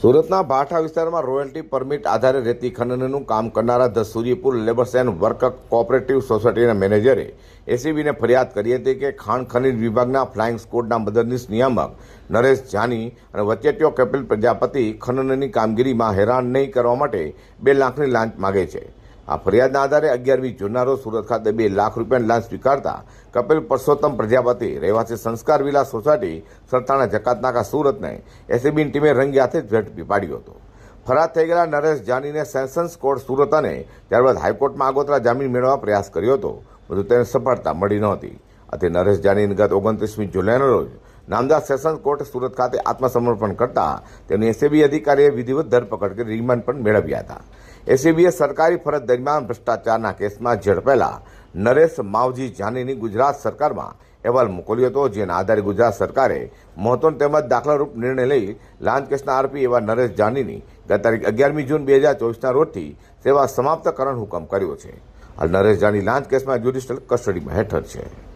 સુરતના ભાઠા વિસ્તારમાં royalty permit આધારે રેતી ખનનનું કામ કરનારા the Suryapur labours and work cooperative સોસાયટીના મેનેજરે એસીબીને ફરિયાદ કરી હતી કે ખાણ ખનીજ વિભાગના ફ્લાઇંગ સ્કોડના મદદનીશ નિયામક નરેશ જાની અને વચેટીઓ કપિલ પ્રજાપતિ ખનનની કામગીરીમાં હેરાન નહીં કરવા માટે બે લાખની લાંચ માગે છે. આ ફરિયાદના આધારે અગિયારમી જુનારો સુરત ખાતે બે લાખ રૂપિયાની લાંચ સ્વીકારતા કપિલ પરસોત્તમ પ્રજાપતિ, રહેવાસી સંસ્કાર વિલા સોસાયટી, સરથાણા, જકાતનાકા, સુરતને એસીબીની ટીમે રંગે હાથે ઝડપી પાડ્યો હતો. ફરાર થઈ ગયેલા નરેશ જાનીને સેશન્સ કોર્ટ સુરત અને ત્યારબાદ હાઈકોર્ટમાં આગોતરા જામીન મેળવવા પ્રયાસ કર્યો હતો, પરંતુ તેને સફળતા મળી નહોતી. આથી નરેશ જાનીને ગત ઓગણત્રીસમી જુલાઈના રોજ નામદાર સેશન કોર્ટ સુરત ખાતે આત્મસમર્પણ કરતા તેમની એસીબી અધિકારીએ વિધિવત ધરપકડ કરી રિમાન્ડ પણ મેળવ્યા હતા. એસીબીએ સરકારી ફરજ દરમિયાન ભ્રષ્ટાચારના કેસમાં ઝડપેલા નરેશ માવજી જાનીની ગુજરાત સરકારમાં અહેવાલ મોકલ્યો હતો, જેના આધારે ગુજરાત સરકારે મહત્વનો તેમજ દાખલારૂપ નિર્ણય લઈ લાંચ કેસના આરોપી એવા નરેશ જાનીની ગત તારીખ અગિયારમી જૂન બે હજાર ચોવીસના રોજથી સેવા સમાપ્ત કરવાનો હુકમ કર્યો છે. હાલ નરેશ જાની લાંચ કેસમાં જ્યુડિશિયલ કસ્ટડીમાં હેઠળ છે.